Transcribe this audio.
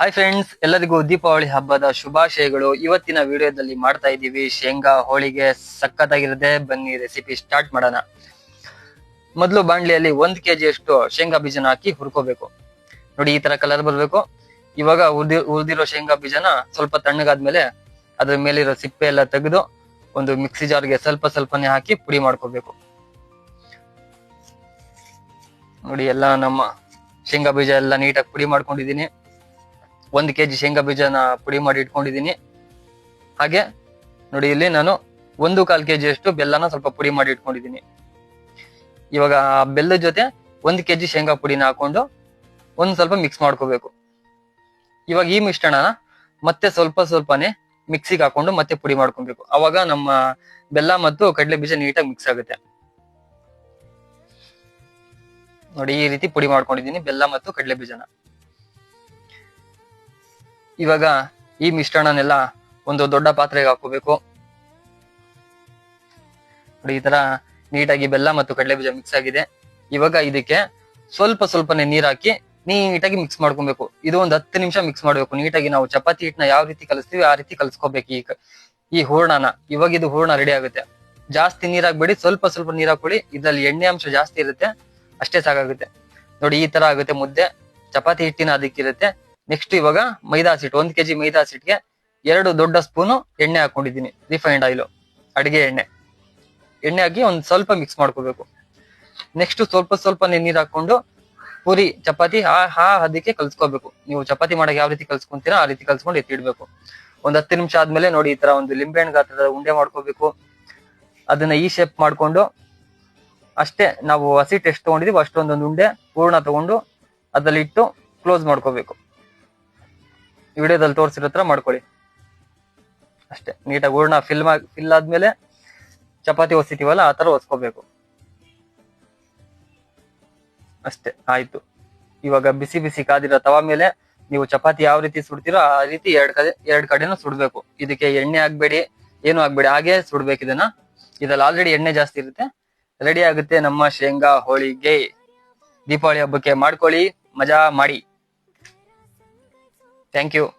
Hi friends ಎಲ್ಲರಿಗೂ ದೀಪಾವಳಿ ಹಬ್ಬದ ಶುಭಾಶಯಗಳು. ಇವತ್ತಿನ ವಿಡಿಯೋದಲ್ಲಿ ಮಾಡ್ತಾ ಇದ್ದೀವಿ ಶೇಂಗಾ ಹೋಳಿಗೆ. ಸಖತ್ತಾಗಿರದೆ ಬನ್ನಿ ರೆಸಿಪಿ ಸ್ಟಾರ್ಟ್ ಮಾಡೋಣ. ಮೊದಲು ಬಾಂಡ್ಲಿಯಲ್ಲಿ ಒಂದ್ ಕೆಜಿ ಅಷ್ಟು ಶೇಂಗಾ ಬೀಜನ ಹಾಕಿ ಹುರ್ಕೋಬೇಕು. ನೋಡಿ, ಈ ತರ ಕಲರ್ ಬರಬೇಕು. ಇವಾಗ ಉರ್ದಿ, ಉರ್ದಿರೋ ಶೇಂಗಾ ಬೀಜನ ಸ್ವಲ್ಪ ತಣ್ಣಗಾದ್ಮೇಲೆ ಅದ್ರ ಮೇಲಿರೋ ಸಿಪ್ಪೆ ಎಲ್ಲ ತೆಗೆದು ಒಂದು ಮಿಕ್ಸಿ ಜಾರ್ಗೆ ಸ್ವಲ್ಪ ಸ್ವಲ್ಪನೇ ಹಾಕಿ ಪುಡಿ ಮಾಡ್ಕೋಬೇಕು. ನೋಡಿ, ಎಲ್ಲ ನಮ್ಮ ಶೇಂಗಾ ಬೀಜ ಎಲ್ಲ ನೀಟಾಗಿ ಪುಡಿ ಮಾಡ್ಕೊಂಡಿದೀನಿ ಒಂದ್ ಕೆಜಿ ಶೇಂಗಾ ಬೀಜನ ಪುಡಿ ಮಾಡಿ ಇಟ್ಕೊಂಡಿದ್ದೀನಿ. ಹಾಗೆ ನೋಡಿ, ಇಲ್ಲಿ ನಾನು ಒಂದು ಕಾಲು ಕೆ ಜಿಯಷ್ಟು ಬೆಲ್ಲನ ಸ್ವಲ್ಪ ಪುಡಿ ಮಾಡಿ ಇಟ್ಕೊಂಡಿದ್ದೀನಿ. ಇವಾಗ ಬೆಲ್ಲದ ಜೊತೆ ಒಂದ್ ಕೆಜಿ ಶೇಂಗಾ ಪುಡಿನ ಹಾಕೊಂಡು ಒಂದು ಸ್ವಲ್ಪ ಮಿಕ್ಸ್ ಮಾಡ್ಕೋಬೇಕು. ಇವಾಗ ಈ ಮಿಶ್ರಣನ ಮತ್ತೆ ಸ್ವಲ್ಪ ಸ್ವಲ್ಪನೇ ಮಿಕ್ಸಿಗೆ ಹಾಕೊಂಡು ಮತ್ತೆ ಪುಡಿ ಮಾಡ್ಕೊಬೇಕು. ಅವಾಗ ನಮ್ಮ ಬೆಲ್ಲ ಮತ್ತು ಕಡಲೆ ಬೀಜ ನೀಟಾಗಿ ಮಿಕ್ಸ್ ಆಗುತ್ತೆ. ನೋಡಿ, ಈ ರೀತಿ ಪುಡಿ ಮಾಡ್ಕೊಂಡಿದ್ದೀನಿ ಬೆಲ್ಲ ಮತ್ತು ಕಡಲೆ ಬೀಜನ. ಇವಾಗ ಈ ಮಿಶ್ರಣನೆಲ್ಲ ಒಂದು ದೊಡ್ಡ ಪಾತ್ರೆಗೆ ಹಾಕೋಬೇಕು ನೋಡಿ, ಈ ತರ ನೀಟಾಗಿ ಬೆಲ್ಲ ಮತ್ತು ಕಡಲೆ ಬೀಜ ಮಿಕ್ಸ್ ಆಗಿದೆ. ಇವಾಗ ಇದಕ್ಕೆ ಸ್ವಲ್ಪ ಸ್ವಲ್ಪನೇ ನೀರ್ ಹಾಕಿ ನೀಟಾಗಿ ಮಿಕ್ಸ್ ಮಾಡ್ಕೊಬೇಕು. ಇದು ಒಂದು ಹತ್ತು ನಿಮಿಷ ಮಿಕ್ಸ್ ಮಾಡ್ಬೇಕು. ನೀಟಾಗಿ ನಾವು ಚಪಾತಿ ಹಿಟ್ಟನ್ನ ಯಾವ ರೀತಿ ಕಲಿಸ್ತೀವಿ ಆ ರೀತಿ ಕಲಿಸ್ಕೋಬೇಕು ಈ ಈ ಹೂರ್ಣನ. ಇವಾಗ ಇದು ಹೂರ್ಣ ರೆಡಿ ಆಗುತ್ತೆ. ಜಾಸ್ತಿ ನೀರ್ ಹಾಕ್ಬೇಡಿ, ಸ್ವಲ್ಪ ಸ್ವಲ್ಪ ನೀರ್ ಹಾಕೊಳ್ಳಿ ಇದ್ರಲ್ಲಿ ಎಣ್ಣೆ ಅಂಶ ಜಾಸ್ತಿ ಇರುತ್ತೆ, ಅಷ್ಟೇ ಸಾಕಾಗುತ್ತೆ. ನೋಡಿ, ಈ ತರ ಆಗುತ್ತೆ ಮುದ್ದೆ. ಚಪಾತಿ ಹಿಟ್ಟಿನ ಅದಕ್ಕಿರುತ್ತೆ. ನೆಕ್ಸ್ಟ್ ಇವಾಗ ಮೈದಾ ಹಸಿಟ್ಟು ಒಂದ್ ಕೆಜಿ ಮೈದಾ ಹಸಿಟ್ಗೆ ಎರಡು ದೊಡ್ಡ ಸ್ಪೂನು ಎಣ್ಣೆ ಹಾಕೊಂಡಿದ್ದೀನಿ ರಿಫೈನ್ಡ್ ಆಯಿಲ್ ಅಡಿಗೆ ಎಣ್ಣೆ. ಎಣ್ಣೆ ಹಾಕಿ ಒಂದ್ ಸ್ವಲ್ಪ ಮಿಕ್ಸ್ ಮಾಡ್ಕೋಬೇಕು. ನೆಕ್ಸ್ಟ್ ಸ್ವಲ್ಪ ಸ್ವಲ್ಪ ನೀರು ಹಾಕೊಂಡು ಪೂರಿ, ಚಪಾತಿ, ಆ ಹಾ ಅದಕ್ಕೆ ಕಲ್ಸ್ಕೋಬೇಕು. ನೀವು ಚಪಾತಿ ಮಾಡಕ್ ಯಾವ ರೀತಿ ಕಲ್ಸ್ಕೊಂತೀರಾ, ಆ ರೀತಿ ಕಲ್ಸ್ಕೊಂಡು ಎತ್ತಿಡ್ಬೇಕು ಒಂದ್ ಹತ್ತು ನಿಮಿಷ ಆದ್ಮೇಲೆ ನೋಡಿ ಈ ತರ ಒಂದು ಲಿಂಬೆಹಣ್ಣು ಗಾತ್ರದ ಉಂಡೆ ಮಾಡ್ಕೋಬೇಕು. ಅದನ್ನ ಈ ಶೇಪ್ ಮಾಡ್ಕೊಂಡು ಅಷ್ಟೇ ನಾವು ಹಸಿಟ್ಟು ಎಷ್ಟು ತಗೊಂಡಿದೀವಿ, ಅಷ್ಟೊಂದೊಂದು ಉಂಡೆ ಪೂರ್ಣ ತಗೊಂಡು ಅದ್ರಲ್ಲಿ ಇಟ್ಟು ಕ್ಲೋಸ್ ಮಾಡ್ಕೋಬೇಕು. ವಿಡಿಯೋದಲ್ಲಿ ತೋರಿಸಿರೋ ತರ ಮಾಡ್ಕೊಳ್ಳಿ. ಅಷ್ಟೇ, ನೀಟಾಗಿ ಹೂರ್ಣ ಫಿಲ್ ಫಿಲ್ ಆದ್ಮೇಲೆ ಚಪಾತಿ ಒಸಿತೀವಲ್ಲ, ಆ ಥರ ಒಸ್ಕೋಬೇಕು. ಅಷ್ಟೇ, ಆಯ್ತು. ಇವಾಗ ಬಿಸಿ ಬಿಸಿ ಕಾದಿರೋ ತವಾ ಮೇಲೆ ನೀವು ಚಪಾತಿ ಯಾವ ರೀತಿ ಸುಡ್ತೀರೋ ಆ ರೀತಿ ಎರಡ್ ಕಡೆ ಎರಡ್ ಕಡೆನೂ ಸುಡ್ಬೇಕು. ಇದಕ್ಕೆ ಎಣ್ಣೆ ಹಾಕ್ಬೇಡಿ, ಏನು ಹಾಕ್ಬೇಡಿ, ಹಾಗೆ ಸುಡ್ಬೇಕು ಇದನ್ನ. ಇದ್ರಲ್ಲಿ ಆಲ್ರೆಡಿ ಎಣ್ಣೆ ಜಾಸ್ತಿ ಇರುತ್ತೆ. ರೆಡಿ ಆಗುತ್ತೆ ನಮ್ಮ ಶೇಂಗಾ ಹೋಳಿಗೆ. ದೀಪಾವಳಿ ಹಬ್ಬಕ್ಕೆ ಮಾಡ್ಕೊಳ್ಳಿ, ಮಜಾ ಮಾಡಿ. Thank you.